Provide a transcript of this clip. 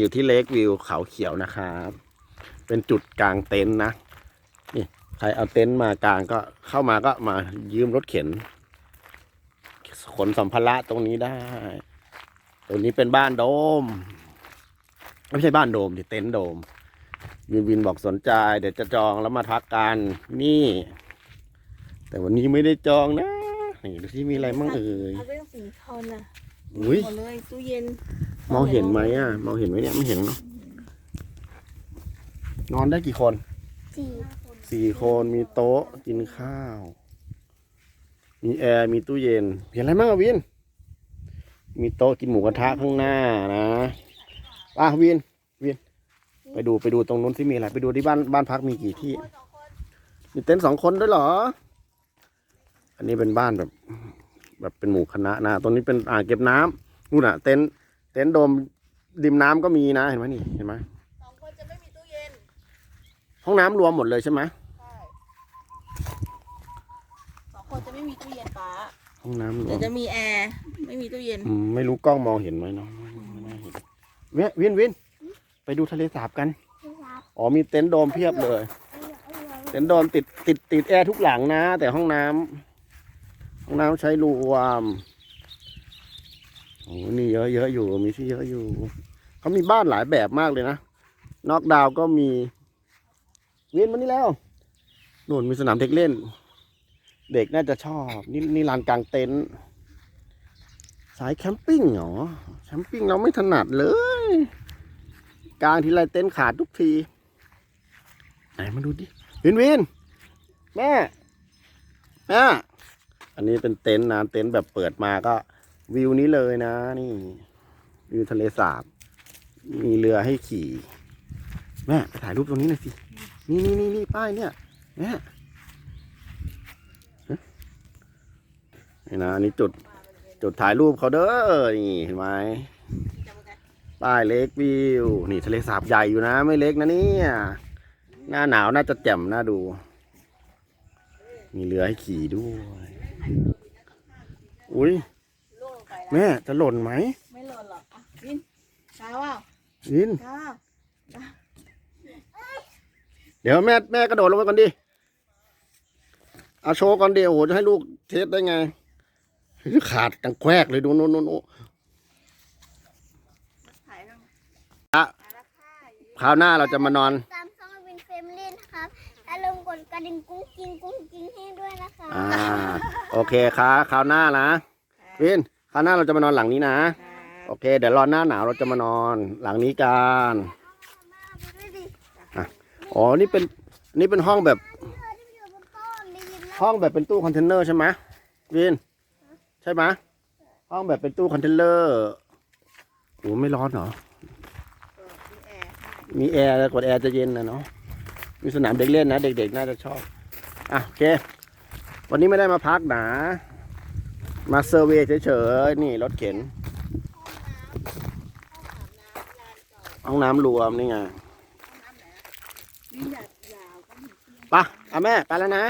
อยู่ที่เลกวิวเขาเขียวนะครับ เป็นจุดกลางเต็นท์นะนี่ใครเอาเต็นท์มากลางก็เข้ามาก็มายืมรถเข็น ขนสัมภาระตรงนี้ได้ ตรงนี้เป็นบ้านโดม ไม่ใช่บ้านโดมดิเต็นท์โดม วินวินบอกสนใจ เดี๋ยวจะจองแล้วมาพักกันนี่ แต่วันนี้ไม่ได้จองนะนี่ดูที่มีอะไรมั่งเอ่ยเอาเรื่องสีทอนน่ะอุ้ยหมดเลยตู้เย็น มองเห็นไหมอะ มองเห็นไหมเนี่ยไม่เห็นเนาะนอนได้กี่คนสี่สี่คนมีโต๊ะกินข้าว มีแอร์มีตู้เย็น เห็นอะไรมั่งอะวิน มีโต๊ะกินหมูกระทะข้างหน้านะป่ะวินวิน ไปดูไปดูตรงนู้นที่มีอะไรไปดูที่บ้านบ้านพักมีกี่ที่ มีเต็นท์สองคนด้วยเหรอ อันนี้เป็นบ้านแบบ แบบเป็นหมู่คณะนะตรงนี้เป็นอ่างเก็บน้ำนู่นอะ เต็นท์ เต็นท์โดมริมน้ำก็มีนะเห็นไหมนี่เห็นไหมสองคนจะไม่มีตู้เย็นห้องน้ำรวมหมดเลยใช่ไหมใช่สองคนจะไม่มีตู้เย็นป้าห้องน้ำรวแต่มจะมีแอร์ไม่มีตู้เย็นอืมไม่รู้กล้องมองเห็นไหมเนาะไม่ไม่น่าเห็นเวยวินวินไปดูทะเลสาบกัน อ๋อมีเต็นท์โดมเพียบเลย เต็นท์โดมติดติดติดแอร์ทุกหลังนะ แต่ห้องน้ำห้องน้ำใช้รวมโอ้นี่เยอะเยอะอยู่มีที่เยอะอยู่ เขามีบ้านหลายแบบมากเลยนะ นอกดาวก็มี เวินมานี่แล้วนู่นมีสนามเด็กเล่น เด็กน่าจะชอบ นี่นี่ลานกลางเต็นท์สายแคมปิ้งเหรอแคมปิ้งเราไม่ถนัดเลย กลางทีไรเต็นท์ขาดทุกทีไหนมาดูดิวินวินแม่แม่อันนี้เป็นเต็นท์นะเต็นท์แบบเปิดมาก็ วิวนี้เลยนะ นี่วิวทะเลสาบ มีเรือให้ขี่ แม่ไปถ่ายรูปตรงนี้หน่อยสิ นี่นี่นี่นี่ป้ายเนี่ยแม่นี่นะอันนี้จุด จุดถ่ายรูปเขาเด้อนี่เห็นไหมป้ายเล็กวิว นี่ทะเลสาบใหญ่อยู่นะ ไม่เล็กนะเนี่ยหน้าหนาวน่าจะแจ่มน่าดู มีเรือให้ขี่ด้วย อุ้ย แล้วแม่จะหล่นไหมไม่หล่นหรอกอะวินกล้าวอะวินกล้าวเดี๋ยวแม่แม่กระโดดลงไปก่อนดิเอาโชว์ก่อนเดียวโหจะให้ลูกเทสได้ไง ขาดกังแควกเลยดูโน่นโน่นโน่นถ่ายทั้งอะถ่ายราคาอยู่คราวหน้าเราจะมานอนตามช่องวินเฟมลี่นะครับอย่าลืมกดกระดิ่งกุ้งกิ้งกุ้งกิ้งให้ด้วยนะคะ อ่า โอเคครับคราวหน้านะวิน คราวหน้าเราจะมานอนหลังนี้นะครับโอเค เดี๋ยวรอหน้าหนาวเราจะมานอนหลังนี้กันมาด้วยดิอ๋อ นี่เป็นนี่เป็นห้องแบบเธอที่อยู่บนต้นได้ยินไหมห้องแบบเป็นตู้คอนเทนเนอร์ใช่ไหมวินใช่ไหมห้องแบบเป็นตู้คอนเทนเนอร์โอ้ไม่ร้อนเหรอเออมีแอร์มีแอร์แล้วกดแอร์จะเย็นนะเนาะมีสนามเด็กเล่นนะ เด็กๆ น่าจะชอบ อะโอเค วันนี้ไม่ได้มาพักหนา มาเซอร์เวยเฉยๆ นี่รถเข็น ห้องน้ำรวมนี่ไงไปะอะแม่ ไปแล้วนะ